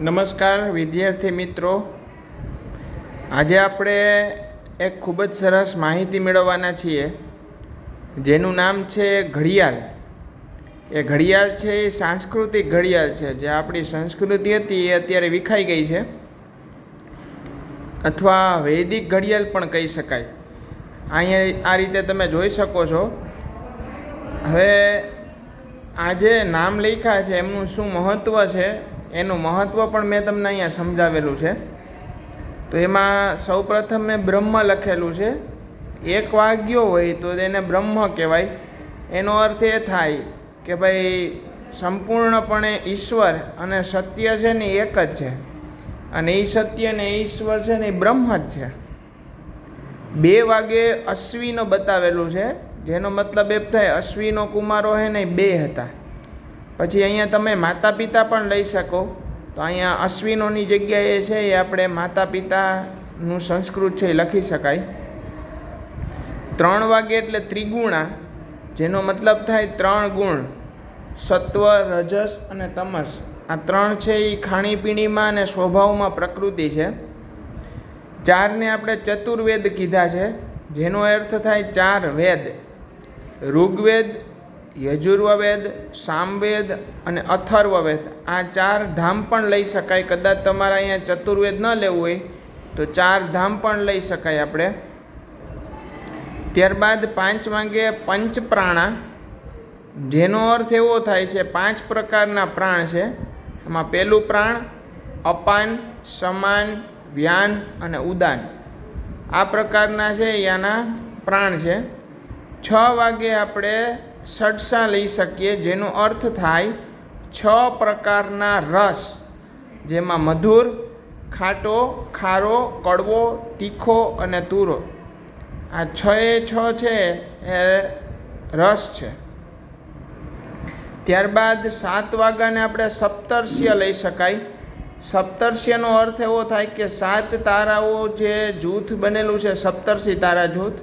નમસ્કાર, વિદ્યાર્થી મિત્રો. આજે આપણે એક ખૂબ જ સરસ માહિતી મેળવવાના છીએ. જેનું નામ છે ઘડિયાળ. એ ઘડિયાળ છે, એ સાંસ્કૃતિક ઘડિયાળ છે. જે આપણી સંસ્કૃતિ હતી, એ અત્યારે વિખાઈ ગઈ છે. અથવા વૈદિક ઘડિયાળ પણ કહી શકાય. અહીંયા આ રીતે તમે જોઈ શકો છો. હવે આ જે નામ લખ્યા છે, એમનું શું મહત્ત્વ છે? એનું મહત્ત્વ પણ મેં તમને અહીંયા સમજાવેલું છે. તો એમાં સૌપ્રથમ મેં બ્રહ્મ લખેલું છે. એક વાગ્યો હોય તો એને બ્રહ્મ કહેવાય. એનો અર્થ એ થાય કે ભાઈ સંપૂર્ણપણે ઈશ્વર અને સત્ય છે ને એક જ છે. અને એ સત્ય ને ઈશ્વર છે ને એ બ્રહ્મ જ છે. બે વાગે અશ્વિનો બતાવેલું છે, જેનો મતલબ એમ થાય અશ્વિનો કુમારો છે ને બે હતા. પછી અહીંયા તમે માતા પિતા પણ લઈ શકો. તો અહીંયા અશ્વિનોની જગ્યાએ છે એ આપણે માતા પિતાનું સંસ્કૃત છે એ લખી શકાય. ત્રણ વાગે એટલે ત્રિગુણા, જેનો મતલબ થાય ત્રણ ગુણ, સત્વ, રજસ અને તમસ. આ ત્રણ છે એ ખાણીપીણીમાં અને સ્વભાવમાં પ્રકૃતિ છે. ચારને આપણે ચતુર્વેદ કીધા છે, જેનો અર્થ થાય ચાર વેદ. ઋગ્વેદ યજુર્વેદ સામવેદ અને અથર્વવેદ. આ ચાર ધામ પણ લઈ શકાય. કદાચ તમારે અહીંયા ચતુર્વેદ ન લેવું હોય, તો ચાર ધામ પણ લઈ શકાય આપણે. ત્યારબાદ પાંચ વાગે પંચ પ્રાણા જેનો અર્થ એવો થાય છે, પાંચ પ્રકારના પ્રાણ છે. એમાં પહેલું પ્રાણ, અપાન, સમાન, વ્યાન અને ઉદાન. આ પ્રકારના છે, યાના પ્રાણ છે. છ વાગે આપણે સડસા લઈ શકીએ, જેનો અર્થ થાય છ પ્રકારના રસ, જેમાં મધુર, ખાટો, ખારો, કડવો, તીખો અને તુરો. આ છ એ છ છે, એ રસ છે. ત્યારબાદ સાત વાગ્યાને આપણે સપ્તર્ષ્ય લઈ શકાય. સપ્તર્ષ્યનો અર્થ એવો થાય કે સાત તારાઓ જે જૂથ બનેલું છે, સપ્તર્ષિ તારા જૂથ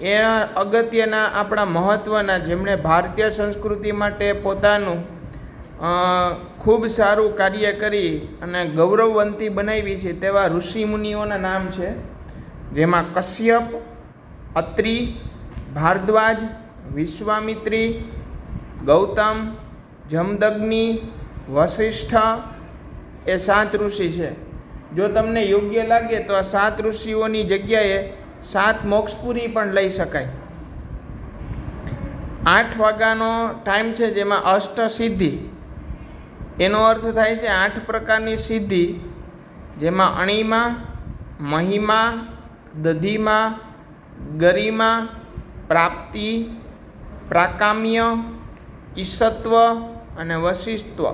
એ અગત્યના આપણા મહત્ત્વના જેમણે ભારતીય સંસ્કૃતિ માટે પોતાનું ખૂબ સારું કાર્ય કરી અને ગૌરવવંતી બનાવી છે તેવા ઋષિ મુનિઓના નામ છે, જેમાં કશ્યપ, અત્રિ, ભારદ્વાજ, વિશ્વામિત્રી, ગૌતમ, જમદગ્નિ વશિષ્ઠ એ સાત ઋષિ છે. જો તમને યોગ્ય લાગે તો આ સાત ઋષિઓની જગ્યાએ સાત મોક્ષપુરી પણ લઈ શકાય. આઠ વાગ્યાનો ટાઈમ છે જેમાં અષ્ટ સિદ્ધિ. એનો અર્થ થાય છે આઠ પ્રકારની સિદ્ધિ, જેમાં અણીમાં, મહિમા, દધીમાં, ગરિમા, પ્રાપ્તિ, પ્રાકામ્ય, ઈસત્વ અને વશિષ્ઠત્વ.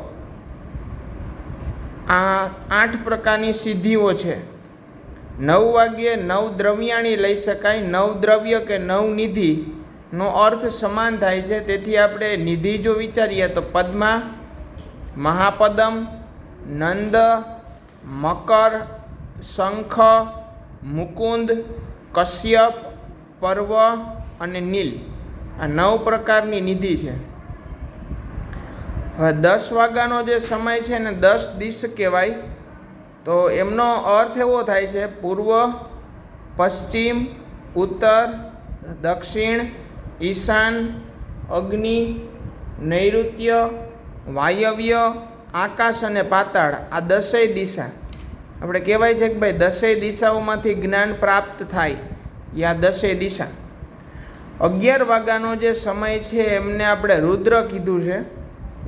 આ આઠ પ્રકારની સિદ્ધિઓ છે. નવ વાગ્યે નવ દ્રવ્યાણી લઈ શકાય. નવ દ્રવ્ય કે નવ નિધિ નો અર્થ સમાન થાય છે. તેથી આપણે નિધિ જો વિચારીએ તો પદ્મા, મહાપદમ, નંદ, મકર, શંખ, મુકુંદ, કશ્યપ, પર્વ અને નીલ. આ નવ પ્રકારની નિધિ છે. હવે દસ વાગ્યાનો જે સમય છે ને દસ દિશ કહેવાય. તો એમનો અર્થ એવો થાય છે, પૂર્વ, પશ્ચિમ, ઉત્તર, દક્ષિણ, ઈશાન, અગ્નિ, નૈઋત્ય, વાયવ્ય, આકાશ અને પાતાળ. આ દસેય દિશા. આપણે કહેવાય છે કે ભાઈ દસેય દિશાઓમાંથી જ્ઞાન પ્રાપ્ત થાય. આ દસેય દિશા. અગિયાર વાગ્યાનો જે સમય છે, એમને આપણે રુદ્ર કીધું છે.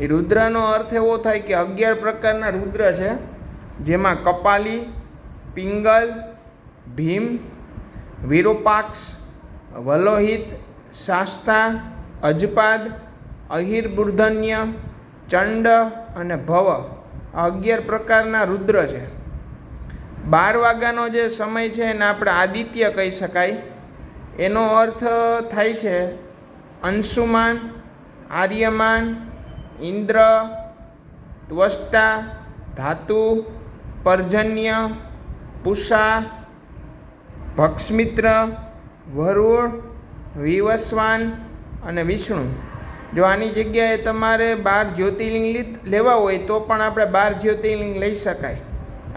એ રુદ્રનો અર્થ એવો થાય કે અગિયાર પ્રકારના રુદ્ર છે. જેમાં કપાલી, પિંગલ, ભીમ, વિરૂપાક્ષ, વલોહિત શાસ્તા અજપાદ, અહિર ચંડ અને ભવ અગિયાર પ્રકારના રુદ્ર છે. બાર વાગ્યાનો જે સમય છે એને આપણે આદિત્ય કહી શકાય. એનો અર્થ થાય છે અંશુમાન, આર્યમાન, ઇન્દ્ર, ત્વષ્ટા, ધાતુ પર્જન્ય, પુષા, ભક્ષમિત્ર વરુણ વિવસ્વાન અને વિષ્ણુ. જો આની જગ્યાએ તમારે બાર જ્યોતિર્લિંગ લેવા હોય, તો પણ આપણે બાર જ્યોતિર્લિંગ લઈ શકાય.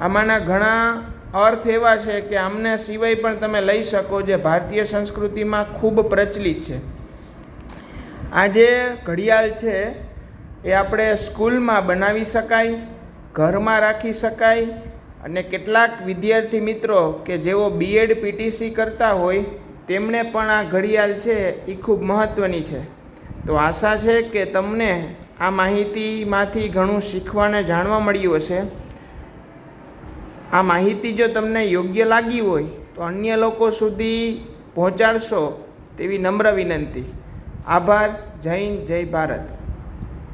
આમાંના ઘણા અર્થ એવા છે કે આમને સિવાય પણ તમે લઈ શકો, જે ભારતીય સંસ્કૃતિમાં ખૂબ પ્રચલિત છે. આ જે ઘડિયાળ છે, એ આપણે સ્કૂલમાં બનાવી શકાય. ઘરમાં રાખી શકાય? અને કેટલાક વિદ્યાર્થી મિત્રો કે જેઓ બીએડ પીટીસી કરતા હોય તેમણે પણ આ ઘડિયાળ છે, એ ખૂબ મહત્ત્વની છે. તો આશા છે કે તમને આ માહિતીમાંથી ઘણું શીખવાને જાણવા મળ્યું હશે. આ માહિતી જો તમને યોગ્ય લાગી હોય, તો અન્ય લોકો સુધી પહોંચાડશો તેવી નમ્ર વિનંતી. આભાર. જય હિન્દ, જય ભારત.